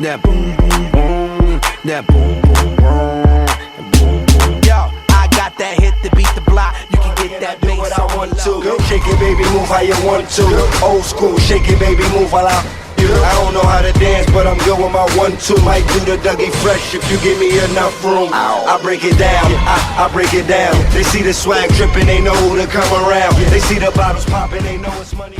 That boom boom boom. That boom boom boom. Boom boom. Yo, I got that hit to beat the block. You can get that bass what I want to. Shake it, baby, move how you want to. Old school, shake it, baby, move while I. I don't know how to dance, but I'm good with my one two. Might do the Dougie Fresh if you give me enough room. I break it down, I, I break it down. They see the swag dripping, they know who to come around. They see the bottles popping, they know it's money.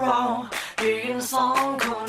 wrong. 雨音放空。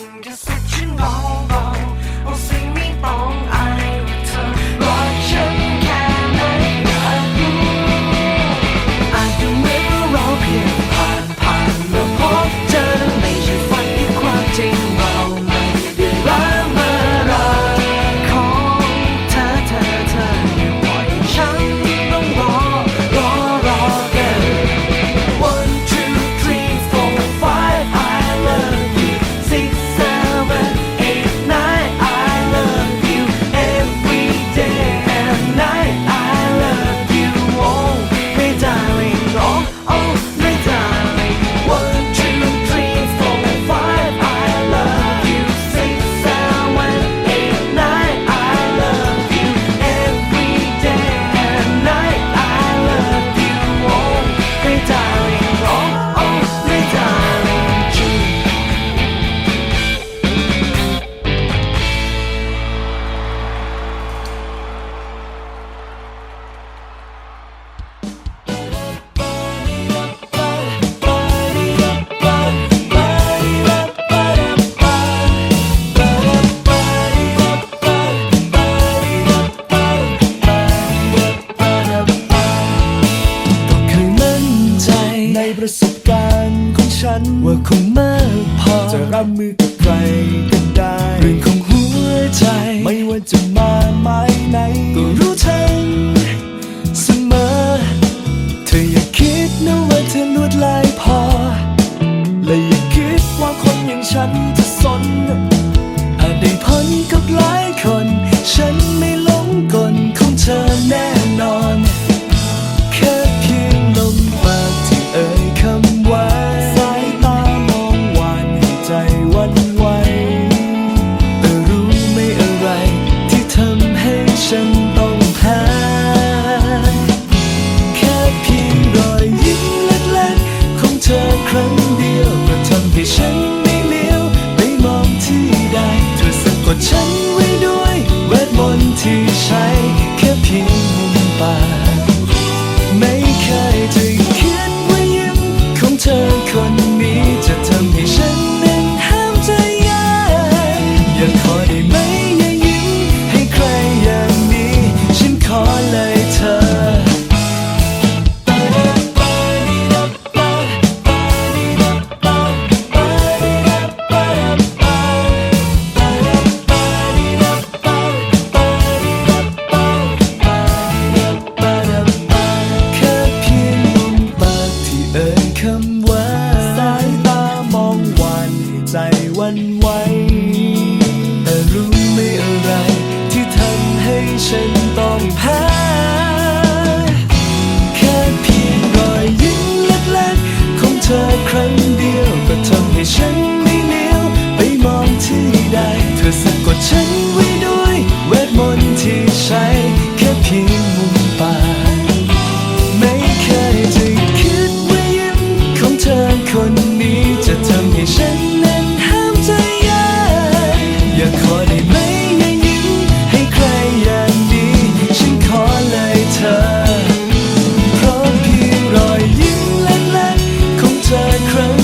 sacred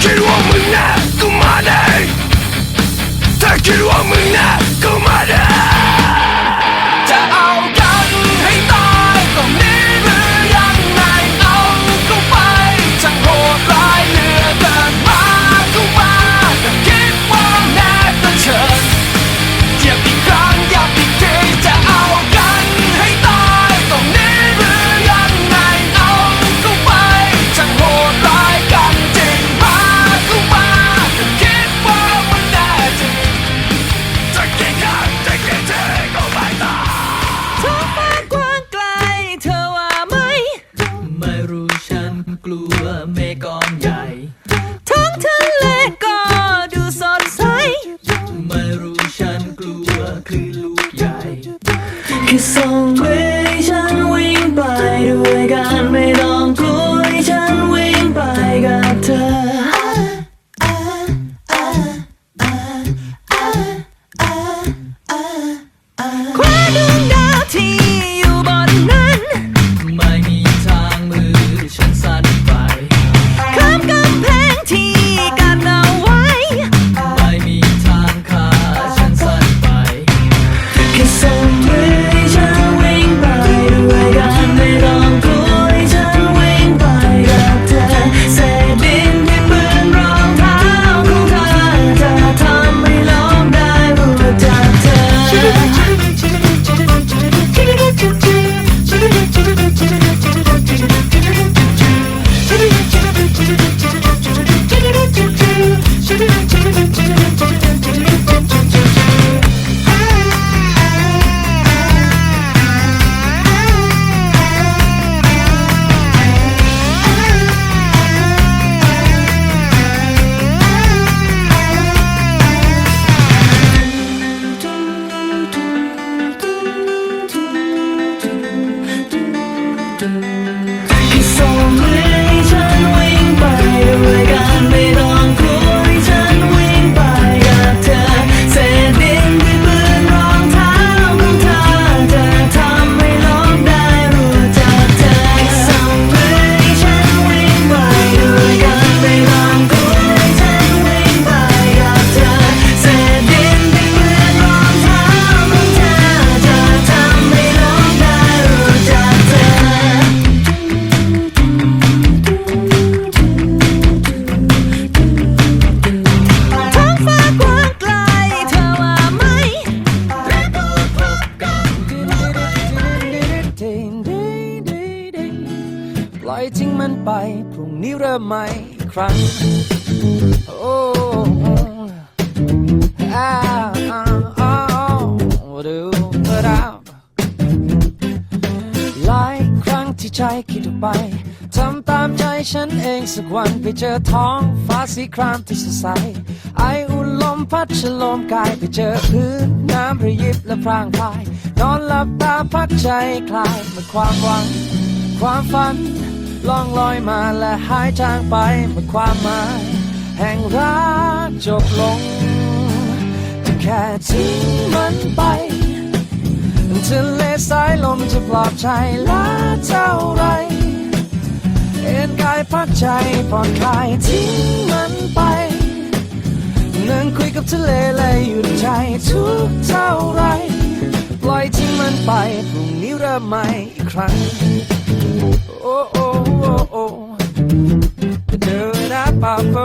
敵を胸組まね敵を胸 พรุ่งนี้เริ่มใหม่อีกครั้ง โอ้อาอ้าวดูเมื่อราหลายครั้งที่ใจคิดออกไปทำตามใจฉันเองสักวันไปเจอท้องฟ้าสีครามที่สดใสไออุ่นลมพัดฉลมกายไปเจอพื้นน้ำระยิบและพรางพาย นอนหลับตาพักใจคลายเมื่อความหวัง ความฝัน ล่องลอยมาและหายจางไปเมื่อความหมายแห่งรักจบลงจะแค่ทิ้งมันไปทะเลสายลมจะปลอบใจลาเท่าไร เอ็นกายพักใจผ่อนคลายทิ้งมันไป นั่งคุยกับทะเลเลยหยุดใจทุกเท่าไร ปล่อยทิ้งมันไปพรุ่งนี้เริ่มใหม่อีกครั้ง โอ้โอ้โอ้เดินนะป่าโป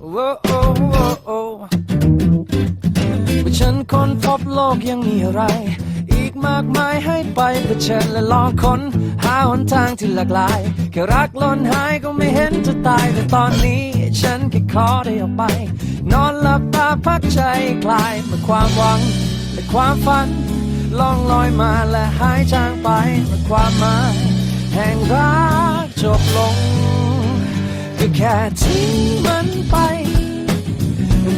โอ้โอ้โอ้โอ้ว่าฉันค้นพบโลกยังมีอะไร อีกมากมายให้ไปเผชิญและลองค้น หาหนทางที่หลากหลาย แค่รักล้นหายก็ไม่เห็นจะตาย แต่ตอนนี้ฉันแค่ขอได้ออกไป นอนหลับตาพักใจคลายเมื่อความหวังและความฝันล่องลอยมาและหายจางไปเมื่อความหมาย แห่งรักจบลง ก็แค่ทิ้งมันไป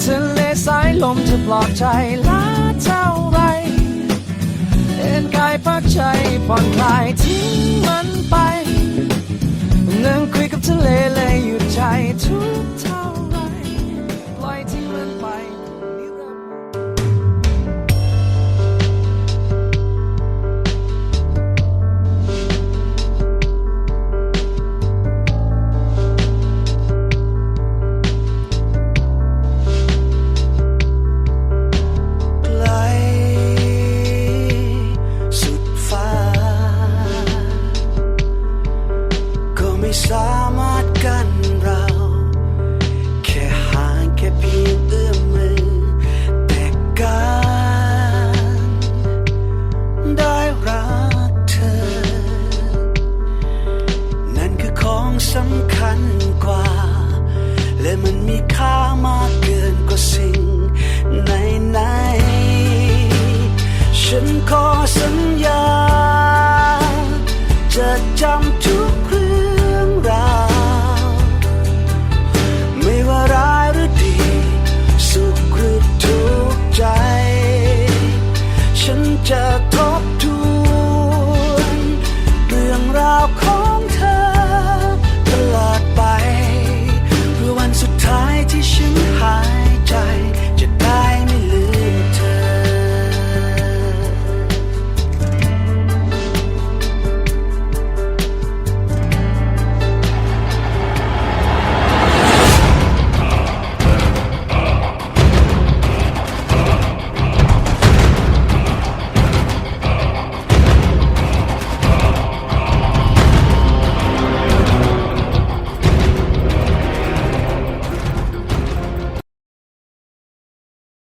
ทะเลสายลมจะปลอบใจล้าเท่าไร เอ็นกายพักใจผ่อนคลายทิ้งมันไป